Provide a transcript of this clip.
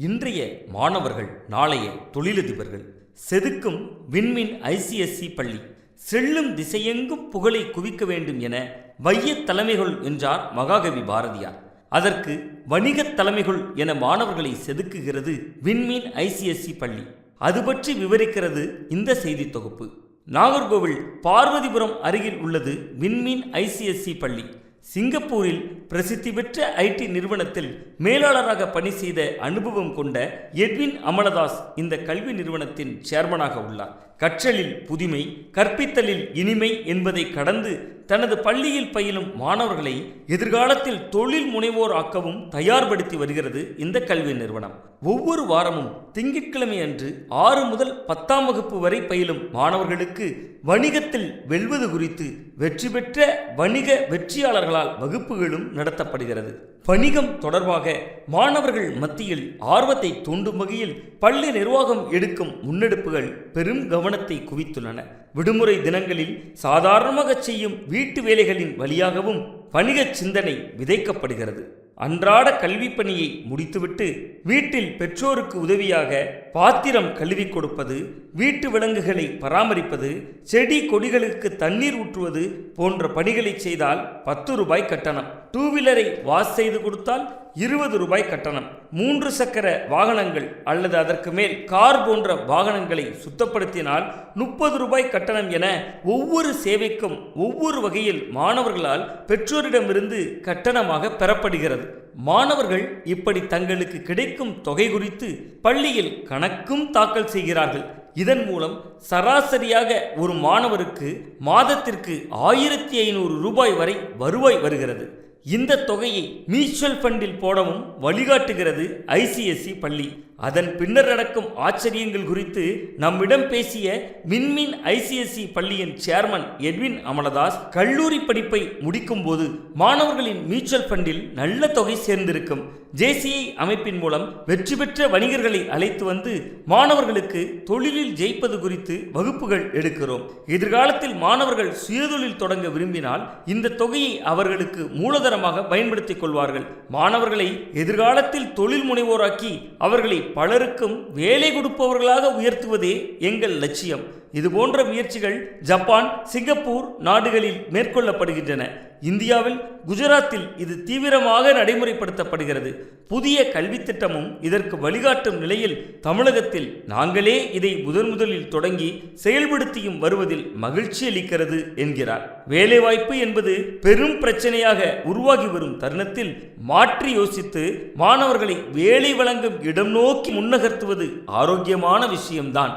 இன்றைய மாணவர்கள் நாளைய தொழிலதிபர்கள் செதுக்கும் விண்மீன் ஐசிஎஸ்சி பள்ளி செல்லும் திசையெங்கும் புகழை குவிக்க வேண்டும் என வையத் தலைமைகள் என்றார் மகாகவி பாரதியார். அதற்கு வணிகத் தலைமைகள் என மாணவர்களை செதுக்குகிறது விண்மீன் ஐசிஎஸ்சி பள்ளி. அது பற்றி விவரிக்கிறது இந்த செய்தி தொகுப்பு. நாகர்கோவில் பார்வதிபுரம் அருகில் உள்ளது விண்மீன் ஐசிஎஸ்சி பள்ளி. சிங்கப்பூரில் பிரசித்தி பெற்ற ஐடி நிறுவனத்தில் மேலாளராக பணி செய்த அனுபவம் கொண்ட எட்வின் அமலதாஸ் இந்த கல்வி நிறுவனத்தின் சேர்மனாக உள்ளார். கற்றலில் புதுமை கற்பித்தலில் இனிமை என்பதை கடந்து தனது பள்ளியில் பயிலும் மாணவர்களை எதிர்காலத்தில் தொழில் முனைவோர் ஆக்கவும் தயார்படுத்தி வருகிறது இந்த கல்வி நிறுவனம். ஒவ்வொரு வாரமும் திங்கட்கிழமை அன்று ஆறு முதல் பத்தாம் வகுப்பு வரை பயிலும் மாணவர்களுக்கு வணிகத்தில் வெல்வது குறித்து வெற்றி பெற்ற வணிக வெற்றியாளர்களால் வகுப்புகளும் நடத்தப்படுகிறது. வணிகம் தொடர்பாக மாணவர்கள் மத்தியில் ஆர்வத்தை தூண்டும் வகையில் பள்ளி நிர்வாகம் எடுக்கும் முன்னெடுப்புகள் பெரும் கவனத்தை குவித்துள்ளன. விடுமுறை தினங்களில் சாதாரணமாக செய்யும் வீட்டு வேலைகளின் வழியாகவும் வணிக சிந்தனை விதைக்கப்படுகிறது. அன்றாட கல்வி பணியை முடித்துவிட்டு வீட்டில் பெற்றோருக்கு உதவியாக பாத்திரம் கழுவி கொடுப்பது வீட்டு விலங்குகளை பராமரிப்பது செடி கொடிகளுக்கு தண்ணீர் ஊற்றுவது போன்ற பணிகளை செய்தால் பத்து ரூபாய் கட்டணம். டூ வீலரை வாஷ் செய்து கொடுத்தால் இருபது ரூபாய் கட்டணம். மூன்று சக்கர வாகனங்கள் அல்லது அதற்கு மேல் கார் போன்ற வாகனங்களை சுத்தப்படுத்தினால் முப்பது ரூபாய் கட்டணம் என ஒவ்வொரு சேவைக்கும் ஒவ்வொரு வகையில் மாணவர்களால் பெற்றோரிடமிருந்து கட்டணமாக பெறப்படுகிறது. மாணவர்கள் இப்படி தங்களுக்கு கிடைக்கும் தொகை குறித்து பள்ளியில் கணக்கும் தாக்கல் செய்கிறார்கள். இதன் மூலம் சராசரியாக ஒரு மாணவருக்கு மாதத்திற்கு ஆயிரத்தி ஐநூறு ரூபாய் வரை வருவாய் வருகிறது. இந்த தொகையை மியூச்சுவல் ஃபண்டில் போடவும் வழிகாட்டுகிறது ஐசிஎஸ்சி பள்ளி. அதன் பின்னர் நடக்கும் ஆச்சரியங்கள் குறித்து நம்மிடம் பேசிய விண்மீன் ஐசிஎஸ்சி பள்ளியின் சேர்மன் எட்வின் அமலதாஸ் கல்லூரி படிப்பை முடிக்கும் போது மாணவர்களின் மியூச்சுவல் ஃபண்டில் நல்ல தொகை சேர்ந்திருக்கும். ஜேசிஐ அமைப்பின் மூலம் வெற்றி பெற்ற வணிகர்களை அழைத்து வந்து மாணவர்களுக்கு தொழிலில் ஜெயிப்பது குறித்து வகுப்புகள் எடுக்கிறோம். எதிர்காலத்தில் மாணவர்கள் சுயதொழில் தொடங்க விரும்பினால் இந்த தொகையை அவர்களுக்கு மூலதனமாக பயன்படுத்திக் கொள்வார்கள். மாணவர்களை எதிர்காலத்தில் தொழில் முனைவோராக்கி அவர்களை பலருக்கும் வேலை கொடுப்பவர்களாக உயர்த்துவதே எங்கள் லட்சியம். இதுபோன்ற முயற்சிகள் ஜப்பான் சிங்கப்பூர் நாடுகளில் மேற்கொள்ளப்படுகின்றன. இந்தியாவில் குஜராத்தில் இது தீவிரமாக நடைமுறைப்படுத்தப்படுகிறது. புதிய கல்வித் திட்டமும் இதற்கு வழிகாட்டும் நிலையில் தமிழகத்தில் நாங்களே இதை முதன் முதலில் தொடங்கி செயல்படுத்தியும் வருவதில் மகிழ்ச்சி அளிக்கிறது என்கிறார். வேலைவாய்ப்பு என்பது பெரும் பிரச்சனையாக உருவாகி வரும் தருணத்தில் மாற்றி யோசித்து மாணவர்களை வேலை வழங்கும் இடம் நோக்கி முன்னகர்த்துவது ஆரோக்கியமான விஷயம்தான்.